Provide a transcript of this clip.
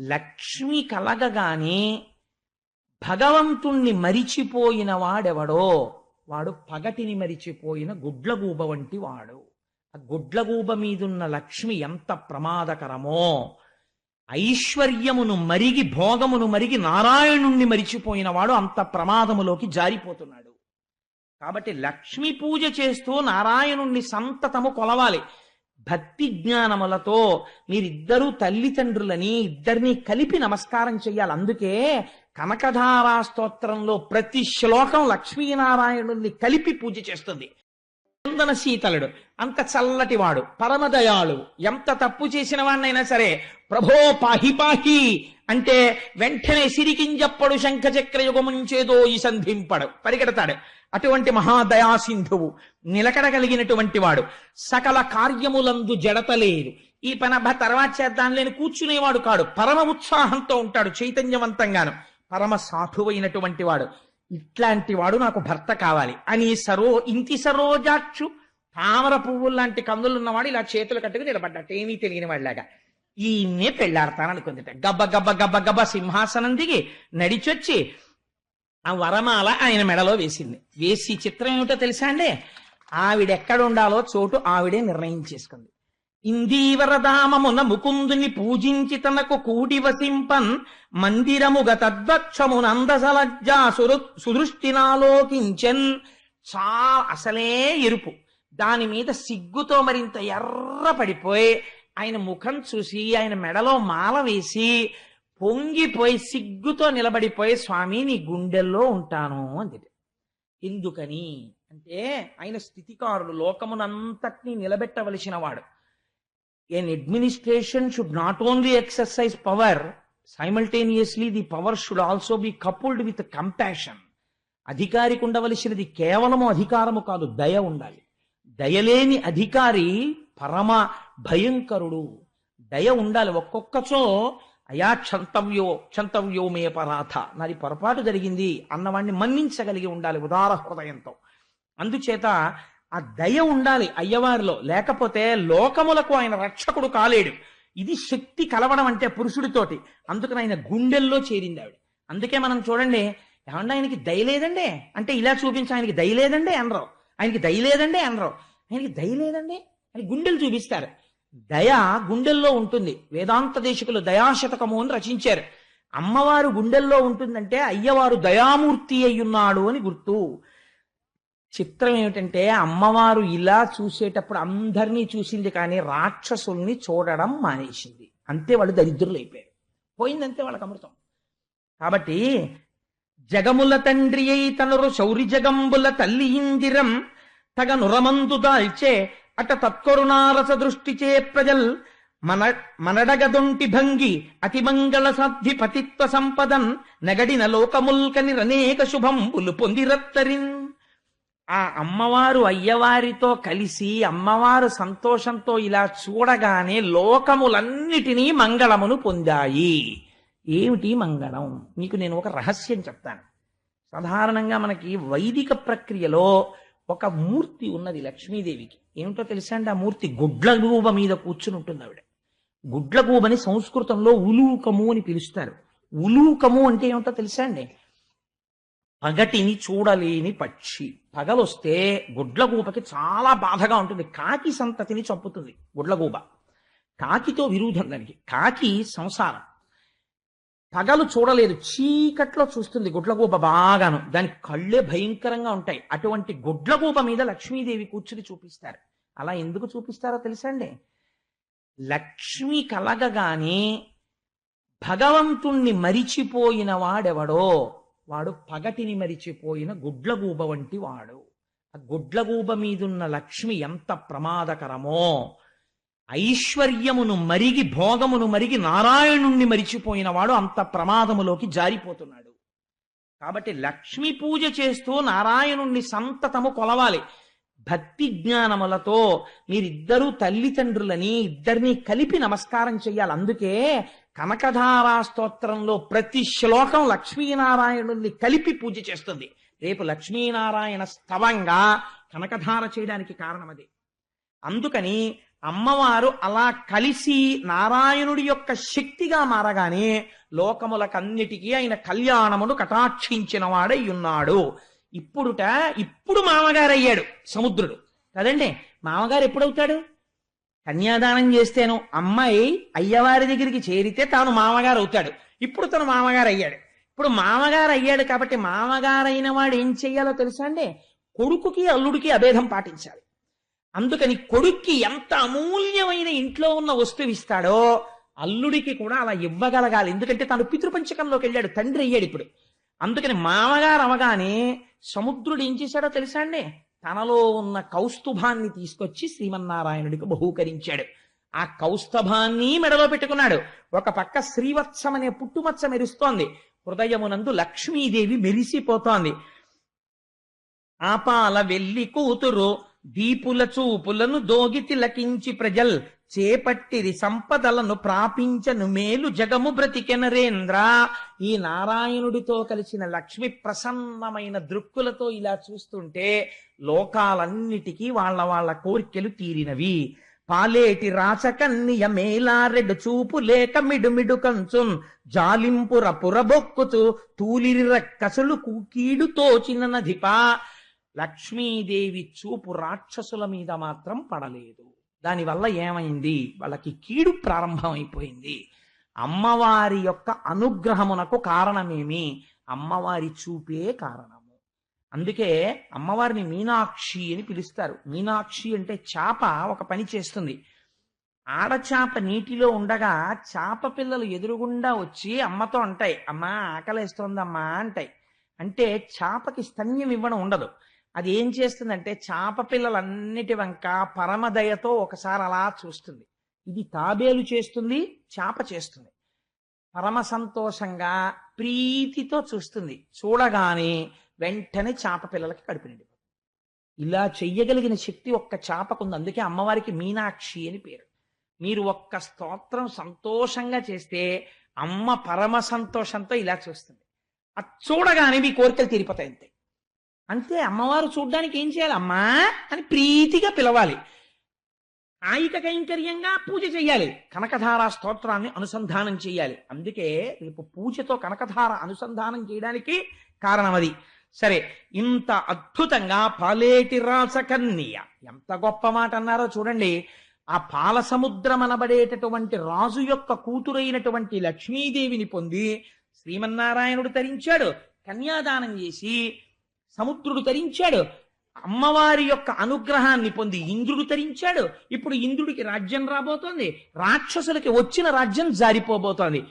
లక్ష్మి కలగగానే భగవంతుణ్ణి మరిచిపోయిన వాడెవడో? వాడు పగటిని మరిచిపోయిన గుడ్లగూబ వంటి వాడు. ఆ గుడ్లగూబ మీదున్న లక్ష్మి ఎంత ప్రమాదకరమో! ఐశ్వర్యమును మరిగి భోగమును మరిగి నారాయణుణ్ణి మరిచిపోయిన వాడు అంత ప్రమాదములోకి జారిపోతున్నాడు. కాబట్టి లక్ష్మి పూజ చేస్తూ నారాయణుణ్ణి సంతతము కొలవాలి. భక్తి జ్ఞానములతో మీరిద్దరూ తల్లిదండ్రులని ఇద్దరిని కలిపి నమస్కారం చేయాలి అందుకే కనకధారా స్తోత్రంలో ప్రతి శ్లోకం లక్ష్మీనారాయణుణ్ణి కలిపి పూజ చేస్తుంది. చందన శీతలుడు అంత చల్లటి వాడు పరమదయాళు ఎంత తప్పు చేసిన వాడినైనా సరే ప్రభో పాహి పాహి అంటే వెంటనే సిరికింజప్పడు శంఖచక్రయుగముంచేదో ఈ సంధింపడు పరిగెడతాడు. అటువంటి మహాదయాసింధువు నిలకడ కలిగినటువంటి వాడు. సకల కార్యములందు జడతలేదు ఈ పనభ తర్వాత చేద్దాం లేని కూర్చునేవాడు కాడు. పరమ ఉత్సాహంతో ఉంటాడు చైతన్యవంతంగాను. పరమ సాధువైనటువంటి వాడు. ఇట్లాంటి వాడు నాకు భర్త కావాలి. అని సరో ఇంటి సరోజాక్షు తామర పువ్వులు లాంటి కందులు ఉన్నవాడు ఇలా చేతులు కట్టుకుని నిలబడ్డట్టు ఏమీ తెలియని వాళ్ళలాగా ఈయన్నే పెళ్ళాడతాననుకుందిట గబ్బ గబ్బ గబ్బ గబ్బ సింహాసనం దిగి నడిచొచ్చి ఆ వరమాల ఆయన మెడలో వేసింది. వేసి చిత్రం ఏమిటో తెలుసా అండి? ఆవిడ ఎక్కడ ఉండాలో చోటు ఆవిడే నిర్ణయం చేసుకుంది ఇందీవరధామమున ముకుందుని పూజించి తనకు కూడి వసింపన్ మందిరముగ తద్వక్షమునందసలజ్జా సురు సుదృష్టినాలోకించెన్ చా అసలే ఎరుపు దాని మీద సిగ్గుతో మరింత ఎర్ర పడిపోయి ఆయన ముఖం చూసి ఆయన మెడలో మాల వేసి పొంగిపోయి సిగ్గుతో నిలబడిపోయి స్వామి నీ గుండెల్లో ఉంటాను అంది ఎందుకని అంటే ఆయన స్థితికారుడు లోకమునంతటినీ నిలబెట్టవలసిన వాడు. An administration should not only exercise power simultaneously the power should also be coupled with compassion అధికారికి ఉండవలసినది కేవలము అధికారము కాదు దయ ఉండాలి. దయలేని అధికారి పరమ భయంకరుడు. దయ ఉండాలి. ఒక్కొక్కచో అయా క్షంతవ్యో క్షంతవ్యో మే పరాధ. నాది పొరపాటు జరిగింది అన్నవాణ్ణి మన్నించగలిగి ఉండాలి ఉదార హృదయంతో. అందుచేత ఆ దయ ఉండాలి అయ్యవారిలో. లేకపోతే లోకములకు ఆయన రక్షకుడు కాలేడు. ఇది శక్తి కలవడం అంటే పురుషుడితోటి. అందుకని ఆయన గుండెల్లో చేరింది ఆవిడ అందుకే మనం చూడండి ఏమన్నా ఆయనకి దయలేదండి అంటే ఇలా చూపించి ఆయనకి దయ లేదండి అనరు. ఆయనకి దయ లేదండి అనరు. ఆయనకి దయ లేదండి? అని గుండెలు చూపిస్తారు. దయ గుండెల్లో ఉంటుంది. వేదాంత దేశకులు దయాశతకము అని రచించారు. అమ్మవారు గుండెల్లో ఉంటుందంటే అయ్యవారు దయామూర్తి అయ్యున్నాడు అని గుర్తు. చిత్రం ఏమిటంటే అమ్మవారు ఇలా చూసేటప్పుడు అందరినీ చూసింది కానీ రాక్షసుల్ని చూడడం మానేసింది. అంతే వాళ్ళు దరిద్రులు అయిపోయారు పోయిందంతే వాళ్ళకి అమృతం. కాబట్టి జగముల తండ్రి అయి తనరు శౌరి జగంబుల తల్లి ఇందిరం తగ నురమందు దాల్చే అట తత్కరుణారస దృష్టిచే ప్రజల్ మన మనడగదొంటి భంగి అతి మంగళ సాధ్వి పతిత్వ సంపదన్ నగడిన లోకముల్కని రనేక శుభంబులు పొందిరత్తరిన్. ఆ అమ్మవారు అయ్యవారితో కలిసి అమ్మవారు సంతోషంతో ఇలా చూడగానే లోకములన్నిటినీ మంగళమును పొందాయి. ఏమిటి మంగళం? మీకు నేను ఒక రహస్యం చెప్తాను. సాధారణంగా మనకి వైదిక ప్రక్రియలో ఒక మూర్తి ఉన్నది లక్ష్మీదేవికి. ఏమిటో తెలుసా అండి? ఆ మూర్తి గుడ్లగూబ మీద కూర్చుని ఉంటుంది ఆవిడ. గుడ్లగూబని సంస్కృతంలో ఉలూకము అని పిలుస్తారు. ఉలూకము అంటే ఏమిటో తెలుసా అండి? పగటిని చూడలేని పక్షి. పగలొస్తే గుడ్లగూబకి చాలా బాధగా ఉంటుంది. కాకి సంతతిని చంపుతుంది గుడ్లగూబ. కాకితో విరుద్ధం దానికి. కాకి సంసారం. పగలు చూడలేదు. చీకట్లో చూస్తుంది గుడ్లగూబ బాగాను. దాని కళ్ళే భయంకరంగా ఉంటాయి. అటువంటి గుడ్లగూబ మీద లక్ష్మీదేవి కూర్చుని చూపిస్తారు. అలా ఎందుకు చూపిస్తారో తెలుసండి లక్ష్మి కలగగానే భగవంతుణ్ణి మరిచిపోయిన వాడెవడో? వాడు పగటిని మరిచిపోయిన గుడ్లగూబ వంటి వాడు. ఆ గుడ్లగూబ మీదున్న లక్ష్మి ఎంత ప్రమాదకరమో! ఐశ్వర్యమును మరిగి భోగమును మరిగి నారాయణుణ్ణి మరిచిపోయిన వాడు అంత ప్రమాదములోకి జారిపోతున్నాడు. కాబట్టి లక్ష్మి పూజ చేస్తూ నారాయణుణ్ణి సంతతము కొలవాలి. భక్తి జ్ఞానములతో మీరిద్దరూ తల్లిదండ్రులని ఇద్దరిని కలిపి నమస్కారం చేయాలి అందుకే కనకధారా స్తోత్రంలో ప్రతి శ్లోకం లక్ష్మీనారాయణుణ్ణి కలిపి పూజ చేస్తుంది. రేపు లక్ష్మీనారాయణ స్తవంగా కనకధార చేయడానికి కారణం అది అందుకని అమ్మవారు అలా కలిసి నారాయణుడి యొక్క శక్తిగా మారగానే లోకములకన్నిటికీ ఆయన కళ్యాణమును కటాక్షించిన వాడై ఉన్నాడు ఇప్పుడుట ఇప్పుడు మామగారు అయ్యాడు సముద్రుడు. కదండి మామగారు ఎప్పుడవుతాడు? కన్యాదానం చేస్తేను అమ్మాయి అయ్యవారి దగ్గరికి చేరితే తాను మామగారు అవుతాడు ఇప్పుడు తను మామగారు అయ్యాడు ఇప్పుడు మామగారు అయ్యాడు కాబట్టి మామగారైన వాడు ఏం చెయ్యాలో తెలుసా అండి? కొడుకుకి అల్లుడికి అభేదం పాటించాలి. అందుకని కొడుక్కి ఎంత అమూల్యమైన ఇంట్లో ఉన్న వస్తువు ఇస్తాడో అల్లుడికి కూడా అలా ఇవ్వగలగాలి. ఎందుకంటే తను పితృపంచకంలోకి వెళ్ళాడు తండ్రి అయ్యాడు ఇప్పుడు. అందుకని మామగారు అవగానే సముద్రుడు ఏం చేశాడో తెలుసా అండి? తనలో ఉన్న కౌస్తుభాన్ని తీసుకొచ్చి శ్రీమన్నారాయణుడికి బహూకరించాడు. ఆ కౌస్తభాన్ని మెడలో పెట్టుకున్నాడు. ఒక పక్క శ్రీవత్సం అనే పుట్టుమచ్చ మెరుస్తోంది. హృదయమునందు లక్ష్మీదేవి మెరిసిపోతోంది. ఆపాల వెళ్ళి కూతురు దీపుల చూపులను దోగి తిలకించి ప్రజల్ చేపట్టిరి సంపదలను ప్రాపించను మేలు జగము బ్రతికెనరేంద్ర ఈ నారాయణుడితో కలిసిన లక్ష్మి ప్రసన్నమైన దృక్కులతో ఇలా చూస్తుంటే లోకాలన్నిటికీ వాళ్ళ వాళ్ళ కోరికలు తీరినవి. పాలేటి రాచకన్నియ మేలారెడు చూపు లేక మిడుమిడు కంచున్ జాలింపుర పురబొక్కుతూ తూలిరి రక్కసులు కీడు తోచిన నధిపా లక్ష్మీదేవి చూపు రాక్షసుల మీద మాత్రం పడలేదు. దానివల్ల ఏమైంది? వాళ్ళకి కీడు ప్రారంభమైపోయింది. అమ్మవారి యొక్క అనుగ్రహమునకు కారణమేమి? అమ్మవారి చూపే కారణము. అందుకే అమ్మవారిని మీనాక్షి అని పిలుస్తారు. మీనాక్షి అంటే చాప ఒక పని చేస్తుంది. ఆడచాప నీటిలో ఉండగా చాప పిల్లలు ఎదురుగుండా వచ్చి అమ్మతో అంటాయి అమ్మా ఆకలేస్తోందమ్మా అంటాయి. అంటే చాపకి స్తన్యం ఇవ్వడం ఉండదు. అది ఏం చేస్తుందంటే చాప పిల్లలన్నిటి వంక పరమదయతో ఒకసారి అలా చూస్తుంది. ఇది తాబేలు చేస్తుంది చాప చేస్తుంది. పరమ సంతోషంగా ప్రీతితో చూస్తుంది. చూడగానే వెంటనే చాప పిల్లలకి కడుపు నిండిపోతుంది. ఇలా చెయ్యగలిగిన శక్తి ఒక్క చాపకుంది. అందుకే అమ్మవారికి మీనాక్షి అని పేరు. మీరు ఒక్క స్తోత్రం సంతోషంగా చేస్తే అమ్మ పరమ సంతోషంతో ఇలా చూస్తుంది. అది చూడగానే మీ కోరికలు తీరిపోతాయి అంతే. అంతే అమ్మవారు చూడ్డానికి ఏం చేయాలి? అమ్మా అని ప్రీతిగా పిలవాలి. కాయిక కైంకర్యంగా పూజ చేయాలి. కనకధార స్తోత్రాన్ని అనుసంధానం చేయాలి. అందుకే రేపు పూజతో కనకధార అనుసంధానం చేయడానికి కారణం అది. సరే ఇంత అద్భుతంగా పాలేటి రాసకన్య ఎంత గొప్ప మాట అన్నారో చూడండి. ఆ పాల సముద్రం అనబడేటటువంటి రాజు యొక్క కూతురైనటువంటి లక్ష్మీదేవిని పొంది శ్రీమన్నారాయణుడు తరించాడు. కన్యాదానం చేసి సముద్రుడు తరించాడు. అమ్మవారి యొక్క అనుగ్రహాన్ని పొంది ఇంద్రుడు తరించాడు. ఇప్పుడు ఇంద్రుడికి రాజ్యం రాబోతోంది. రాక్షసులకి వచ్చిన రాజ్యం జారిపోబోతోంది.